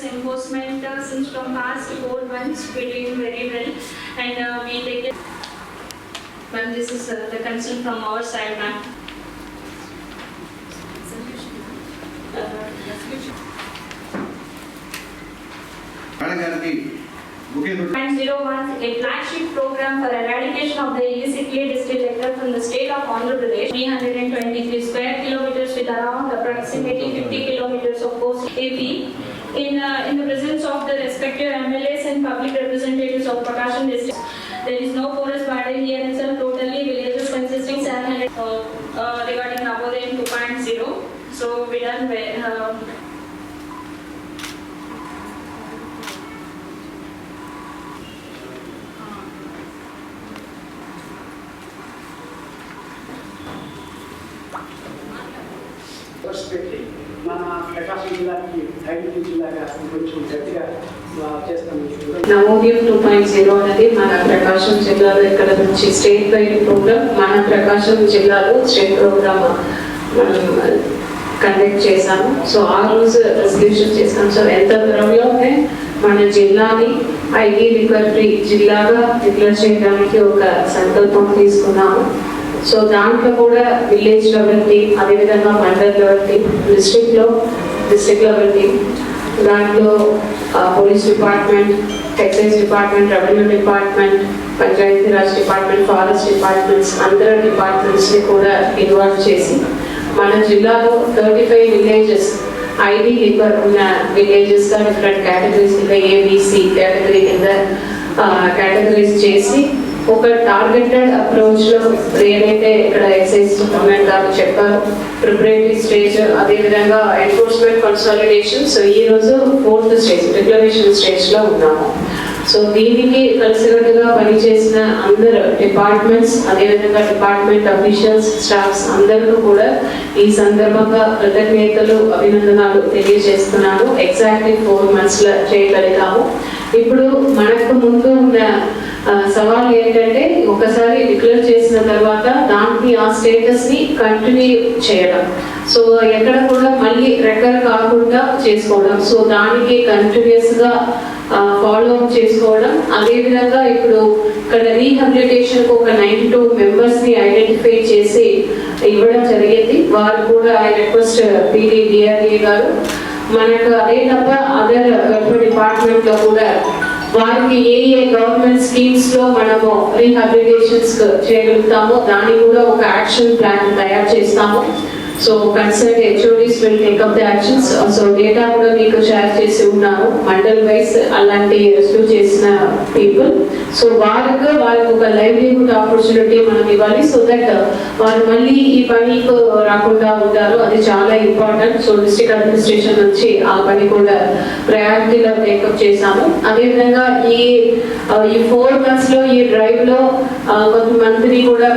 this enforcement uh, since from past four months we're doing very well and uh, we take it. Ma'am, this is uh, the concern from our side, ma'am. And zero one. a flagship program for eradication of the illicit clay district from the state of Andhra Pradesh, 323 square kilometers with around approximately 50 kilometers of coast AP in, uh, in the presence of the respected MLAs and public representatives of Prakashan district. There is no forest fire here itself, totally villages consisting 700 uh, uh, regarding Navodayam 2.0. So we done well. Uh, Respecting, Mana Prakashan Gilani జిల్లాకి కొంచెం గట్టిగా నవోదయం two point zero అనేది మన ప్రకాశం జిల్లాలో ఇక్కడ నుంచి state wide programme మన ప్రకాశం జిల్లాలో స్టేట్ ప్రోగ్రామ్ మనం కండక్ట్ చేశాము. సో ఆ రోజు రెజల్యూషన్ చేశాం సో ఎంత దూరంలోనే మన జిల్లాని ఐటీ రికవరీ జిల్లాగా డిక్లేర్ చేయడానికి ఒక సంకల్పం తీసుకున్నాము. సో దాంట్లో కూడా విలేజ్ లెవెల్ టీమ్ అదేవిధంగా మండల్ లెవెల్ టీమ్ డిస్ట్రిక్ట్లో డిస్ట్రిక్ట్ లెవెల్ టీమ్ దాంట్లో police department excise department revenue department Panchayati Raj department forest departments అందర డిపార్ట్మెంట్స్ని కూడా ఇన్వాల్వ్ చేసి మన జిల్లాలో థర్టీ ఫైవ్ విలేజెస్ ఐడి లివర్ ఉన్న విలేజెస్గా డిఫరెంట్ కేటగిరీస్ కింద ఏబిసి కేటగిరీ కింద uh, కేటగిరీస్ చేసి ఒక టార్గెటెడ్ అప్రోచ్లో ఏదైతే ఇక్కడ ఎక్సైజ్ డిపార్ట్మెంట్ గారు చెప్పారు ప్రిపరేటరీ స్టేజ్ అదేవిధంగా ఎన్ఫోర్స్మెంట్ కన్సాలిడేషన్ సో ఈ రోజు ఫోర్త్ స్టేజ్ డిక్లరేషన్ స్టేజ్లో ఉన్నాము. సో దీనికి కలిసినట్టుగా పనిచేసిన అందరు డిపార్ట్మెంట్స్ అదేవిధంగా డిపార్ట్మెంట్ అఫీషియల్స్ స్టాఫ్స్ అందరికీ కూడా ఈ సందర్భంగా కృతజ్ఞతలు అభినందనాలు తెలియజేస్తున్నాను. ఎగ్జాక్ట్లీ ఫోర్ మంత్స్లో చేయగలిగాము. ఇప్పుడు మనకు ముందు ఉన్న సవాల్ ఏంటంటే ఒకసారి డిక్లేర్ చేసిన తర్వాత దానికి ఆ స్టేటస్ని కంటిన్యూ చేయడం. సో ఎక్కడ కూడా మళ్ళీ రెకర్ కాకుండా చేసుకోవడం. సో దానికి కంటిన్యూస్గా ఫాలో అప్ చేసుకోవడం. అదేవిధంగా ఇప్పుడు ఇక్కడ రీహాబిలిటేషన్కి ఒక నైన్టీ టూ మెంబర్స్ని ఐడెంటిఫై చేసి ఇవ్వడం జరిగింది. వారు కూడా ఐ రిక్వెస్ట్ పీడీ డిఆర్ఏ గారు. మనకు అదే తప్ప అదర్ గవర్నమెంట్ డిపార్ట్మెంట్లో కూడా వారికి ఏ ఏ గవర్నమెంట్ స్కీమ్స్లో మనము రీహాబిలిటేషన్స్ చేయగలుగుతామో దాన్ని కూడా ఒక యాక్షన్ ప్లాన్ తయారు చేస్తాము. So concern HODs will take up the actions so data కూడా మీకు షేర్ చేసి ఉన్నారు. మండల్ వైస్ అలాంటి రెస్క్యూ చేసిన పీపుల్ సో వారికి వాళ్ళకు ఒక లైవ్లీహుడ్ ఆపర్చునిటీ మనం ఇవ్వాలి. సో దట్ uh, వారు మళ్ళీ ఈ పనికి uh, రాకుండా ఉంటారు. అది చాలా ఇంపార్టెంట్ సో డిస్ట్రిక్ట్ అడ్మినిస్ట్రేషన్ నుంచి ఆ పని కూడా ప్రయారిటీలో టేకప్ చేశాము. అదేవిధంగా ఈ uh, ఈ ఫోర్ మంత్స్లో ఈ డ్రైవ్లో కొంతమందిని కూడా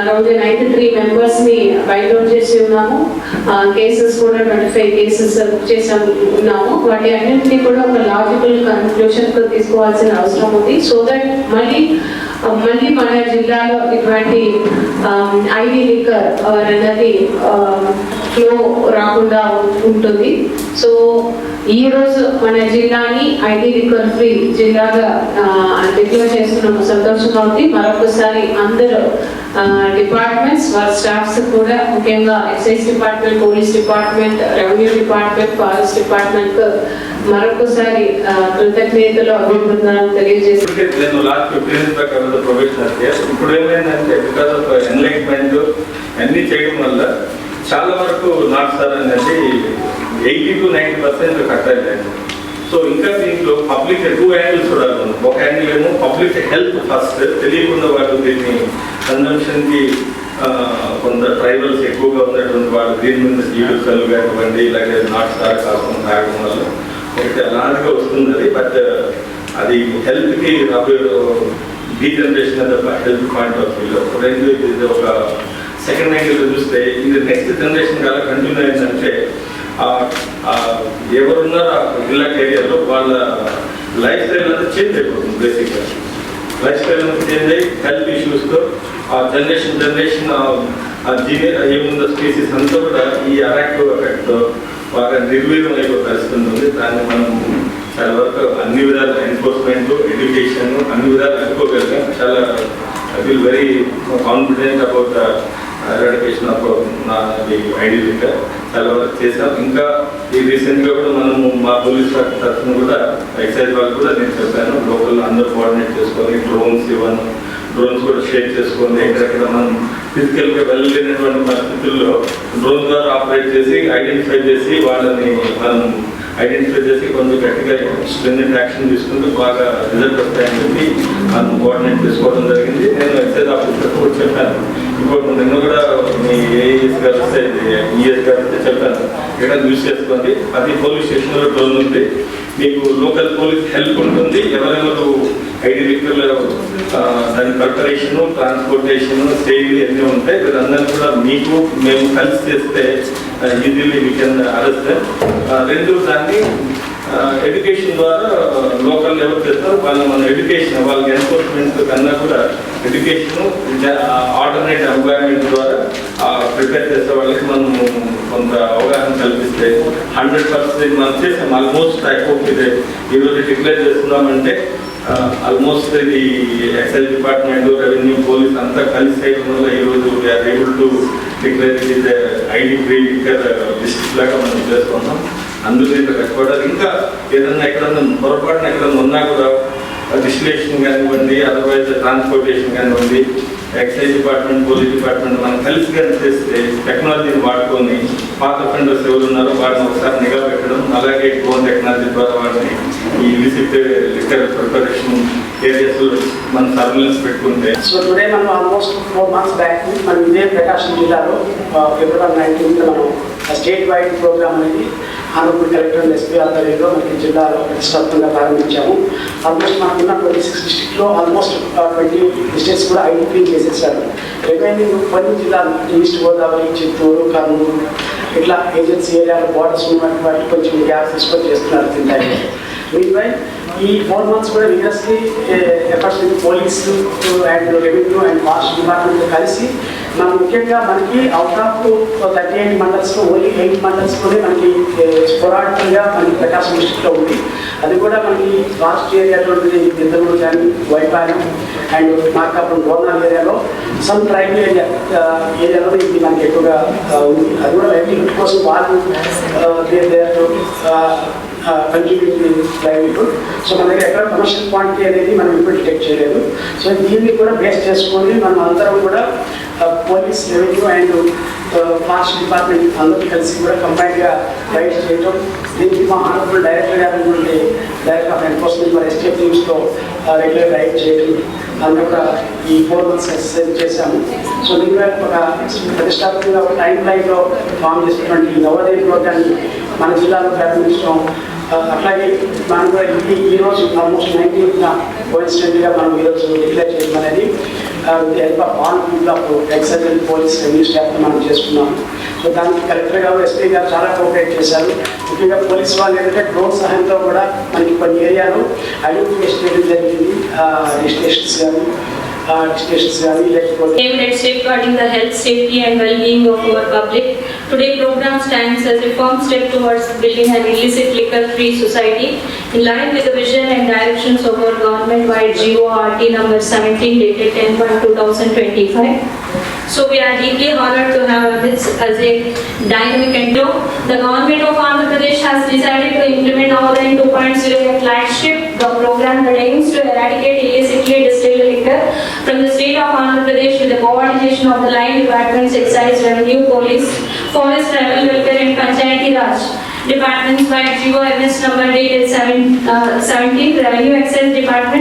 అరౌండ్ నైన్టీ త్రీ మెంబర్స్ని బయట చేసి చేస్తున్నాము. కేసెస్ కూడా ట్వంటీ ఫైవ్ కేసెస్ చేసాము ఉన్నాము. వాటి అన్నింటినీ కూడా ఒక లాజికల్ కన్క్లూషన్తో తీసుకోవాల్సిన అవసరం ఉంది. సో దట్ మళ్ళీ మళ్ళీ మన జిల్లాలో ఇటువంటి ఐడి లిక్కర్ అనేది ఫ్లో రాకుండా ఉంటుంది. సో ఈ రోజు మన జిల్లాని ఐడి లిక్కర్ ఫ్రీ జిల్లాగా డిక్లేర్ చేస్తున్నాము. సంతోషంగా ఉంది. మరొకసారి అందరూ డిపార్ట్మెంట్స్ వారి స్టాఫ్స్ కూడా ముఖ్యంగా excise department police department revenue department forest department మరొకసారి కృతజ్ఞతలు అభినందనలు తెలియజేసి నేను లాస్ట్ ఫిఫ్టీన్ ఇయర్స్ బ్యాక్ అవ్వదు ప్రొఫెషనల్ ఇప్పుడు ఏమైందంటే బికాస్ ఆఫ్ ఎన్లైట్మెంట్ అన్నీ చేయడం వల్ల చాలా వరకు నాట్ సార్ అనేది eighty to ninety percent cut అయిపోయింది. సో ఇంకా దీంట్లో పబ్లిక్ టూ యాంగిల్స్ చూడాలి మనం ఒక యాంగిల్ ఏమో పబ్లిక్ హెల్త్ ఫస్ట్ తెలియకుండా వాళ్ళు దీన్ని కన్జంప్షన్కి కొంత ట్రైబల్స్ ఎక్కువగా ఉన్నటువంటి వాళ్ళు దీని మీద జీవితాలు కానివ్వండి ఇలాగే నాట్ సార్ కాకుండా తాగడం వల్ల ఒకటి అలాగే వస్తుంది బట్ uh, అది హెల్త్కి రాబోయే బీ జనరేషన్ అది హెల్త్ పాయింట్ ఆఫ్ వ్యూ రెండు ఇది ఒక సెకండ్ యాంగిల్ చూస్తే ఇది నెక్స్ట్ జనరేషన్ కాల కంటిన్యూ అయిందంటే ఎవరున్నారో ఆ జిల్లా ఏరియాలో వాళ్ళ లైఫ్ స్టైల్ అంతా చేంజ్ అయిపోతుంది బేసిక్గా లైఫ్ స్టైల్ అంతా చేంజ్ అయ్యి హెల్త్ ఇష్యూస్తో ఆ జనరేషన్ జనరేషన్ ఆ జీని ఏముందో స్పీసీస్ అంతా కూడా ఈ అరాక్టివ్ ఎఫెక్ట్తో బాగా నిర్వీర్యం అయిపోయే పరిస్థితి ఉంటుంది దాన్ని మనం చాలా వరకు అన్ని విధాలు ఎన్ఫోర్స్మెంట్ ఎడ్యుకేషన్ అన్ని విధాలు అనుకోగలిగాం చాలా I feel very confident about education of నా ఐడియా చాలా వరకు చేసాం ఇంకా ఈ రీసెంట్గా కూడా మనము మా పోలీస్ శాఖ తరఫున కూడా ఎక్సైజ్ వాళ్ళు కూడా నేను చెప్పాను. లోకల్ అందరూ కోఆర్డినేట్ చేసుకొని డ్రోన్స్ ఇవ్వను. డ్రోన్స్ కూడా షేర్ చేసుకొని ఎక్కడెక్కడ మనం ఫిజికల్గా వెళ్ళలేనటువంటి పరిస్థితుల్లో డ్రోన్ ద్వారా ఆపరేట్ చేసి ఐడెంటిఫై చేసి వాళ్ళని మనం ఐడెంటిఫై చేసి కొంచెం గట్టిగా స్ట్రెంగ్ యాక్షన్ తీసుకుంటూ బాగా రిజల్ట్ వస్తాయని చెప్పి మనం కోఆర్డినేట్ చేసుకోవడం జరిగింది. నేను ఎక్సైజ్ ఆఫీసర్ కూడా చెప్పాను. ఇప్పుడు నిన్న కూడా మీ ఏఈఎస్ గారు వస్తే ఈఎస్ గారు వస్తే చెప్పాను. ఇక్కడ యూజ్ చేసుకోండి. అది పోలీస్ స్టేషన్లో డ్రోన్ ఉంది. మీకు లోకల్ పోలీస్ హెల్ప్ ఉంటుంది. ఎవరెవరు ఐడి లిక్కర్లు దాని ప్రిపరేషన్ ట్రాన్స్పోర్టేషన్ సేవింగ్ అన్నీ ఉంటాయి వీరందరూ కూడా మీకు మేము కలిసి చేస్తే ఈజీలీ వీ కెన్ అరెస్ట్ రెండు దాన్ని ఎడ్యుకేషన్ ద్వారా లోకల్ లెవెల్ చేస్తారు వాళ్ళు మన ఎడ్యుకేషన్ వాళ్ళకి ఎన్ఫోర్స్మెంట్ కన్నా కూడా ఎడ్యుకేషన్ ఆల్టర్నేట్ ఎంప్లాయ్మెంట్ ద్వారా ప్రిపేర్ చేసే వాళ్ళకి మనం కొంత అవగాహన కల్పిస్తే హండ్రెడ్ పర్సెంట్ మనం చేసాం. ఆల్మోస్ట్ ఎక్కువ ఇదే. ఈరోజు డిక్లేర్ చేస్తున్నామంటే ఆల్మోస్ట్ ఇది ఎక్సైజ్ డిపార్ట్మెంట్ రెవెన్యూ పోలీస్ అంతా కలిసి చేయడం వల్ల ఈరోజు we are able to declare it ID free liquor district లాగా మనం చేసుకున్నాం అందులో ఇంత కష్టపడాలి ఇంకా ఏదన్నా ఎక్కడన్నా పొరపాటున ఎక్కడన్నా ఉన్నా కూడా డిస్టిలేషన్ కానివ్వండి అదర్వైజ్ ట్రాన్స్పోర్టేషన్ కానివ్వండి ఎక్సైజ్ డిపార్ట్మెంట్ పోలీస్ డిపార్ట్మెంట్ మనం కలిసి కానీ చేస్తే టెక్నాలజీని వాడుకొని పాత ఫ్రెండర్స్ ఎవరు ఉన్నారో వాటిని ఒకసారి నిఘా పెట్టడం అలాగే డ్రోన్ టెక్నాలజీ ద్వారా వాటిని ఈ విజిట్ లిక్కర్ ప్రిపరేషన్ ఏరియాస్ మనం సర్వేలెన్స్ పెట్టుకుంటే సో టుడే మనం ఆల్మోస్ట్ ఫోర్ మంత్స్ బ్యాక్ మనం ఇదే ప్రకాశం జిల్లాలో ఫిబ్రవరి నైన్టీన్త్ మనం స్టేట్ వైడ్ ప్రోగ్రామ్ అనేది ఆనరబుల్ కలెక్టర్ ఎస్పీ ఆధ్వర్యంలో మనకి జిల్లాలో ప్రతిష్టాత్మకంగా ప్రారంభించాము. ఆల్మోస్ట్ మనకున్న ట్వంటీ సిక్స్ డిస్ట్రిక్ట్లో ఆల్మోస్ట్ ట్వంటీ డిస్ట్రిక్ట్స్ కూడా ఐడెంటిఫై చేసేసారు. రిమైనింగ్ కొన్ని జిల్లాలు ఈస్ట్ గోదావరి చిత్తూరు కర్నూలు ఇట్లా ఏజెన్సీ ఏరియాలో బార్డర్స్ ఉన్నటువంటి కొంచెం గ్యాప్ తీసుకొని చేస్తున్నారు తింటాయి మీన్వైల్ ఈ ఫోర్ మంత్స్ కూడా rigorously efforts with police and revenue and forest department కలిసి మనం ముఖ్యంగా మనకి అవుట్ ఆఫ్ థర్టీ ఎయిట్ మండల్స్లో ఓన్లీ ఎయిట్ మండల్స్లోనే మనకి స్పొరాటికల్గా మనకి ప్రకాశం డిస్టిక్లో ఉంది అది కూడా మనకి లాస్ట్ ఏరియా అటువంటిది ఇద్దరు కానీ వైపాలెం అండ్ మార్కాపురం గోర్నల్ ఏరియాలో సమ్ ట్రైబల్ ఏరియా ఏరియాలో ఇది మనకి ఎక్కువగా ఉంది అది కూడా లైవ్లీహుడ్ కోసం వాళ్ళు కంట్రిబ్యూట్ లైవ్లీహుడ్ సో మన దగ్గర ఎక్కడ కమర్షియల్ క్వాంటిటీ అనేది మనం ఇప్పుడు డిటెక్ట్ చేయలేదు. సో దీన్ని కూడా బేస్ చేసుకొని మనం అందరం కూడా police revenue and forest department అందరూ కలిసి కూడా కంబైన్గా రైడ్ చేయడం దీనికి మా ఆనరబుల్ డైరెక్టర్ గారు నుండి డైరెక్టర్ ఆఫ్ ఎన్ఫోర్స్మెంట్ మరి ఎస్టేట్ టీమ్స్తో రెగ్యులర్ రైడ్ చేయడం అందరూ కూడా ఈ ఫోర్ మంత్స్ ఎక్సర్సైజ్ చేశాము. సో దీనివల్ల ఒక ప్రతిష్టాత్మకంగా ఒక టైం లైన్లో ఫామ్ చేసినటువంటి నవోదయ ప్రోగ్రామ్ మన జిల్లాలో ప్రారంభించడం అట్లాగే మనం కూడా ఈ ఈ రోజు ఆల్మోస్ట్ పోలీస్ కోయిన్సిడెంట్గా మనం ఈరోజు డిక్లేర్ చేయడం అనేది help of people of excise police revenue staff మనం చేసుకున్నాము సో దానికి కలెక్టర్ గారు ఎస్పీ గారు చాలా కోఆపరేట్ చేశారు. ముఖ్యంగా పోలీస్ వాళ్ళు ఏంటంటే డ్రోన్ సహాయంతో కూడా మనకి కొన్ని ఏరియాలో ఐడెంటిఫికేషన్ చేయడం జరిగింది. రిజిస్ట్రేషన్స్ కానీ aimed at safeguarding the health, safety and well-being of our public. Today program stands as a firm step towards building an illicit liquor-free society in line with the vision and directions of our government-wide GORT number 17 dated 10/2025. So we are deeply honored to have this as a dynamic and the government of Andhra Pradesh has decided to implement Navodaya 2.0 flagship the program that aims to eradicate liquor from the state of Andhra Pradesh with the coordination of the line departments, excise, revenue, police, forest, tribal welfare and Panchayati Raj. Departments by GOMS number dated 7, uh, 17, revenue excise department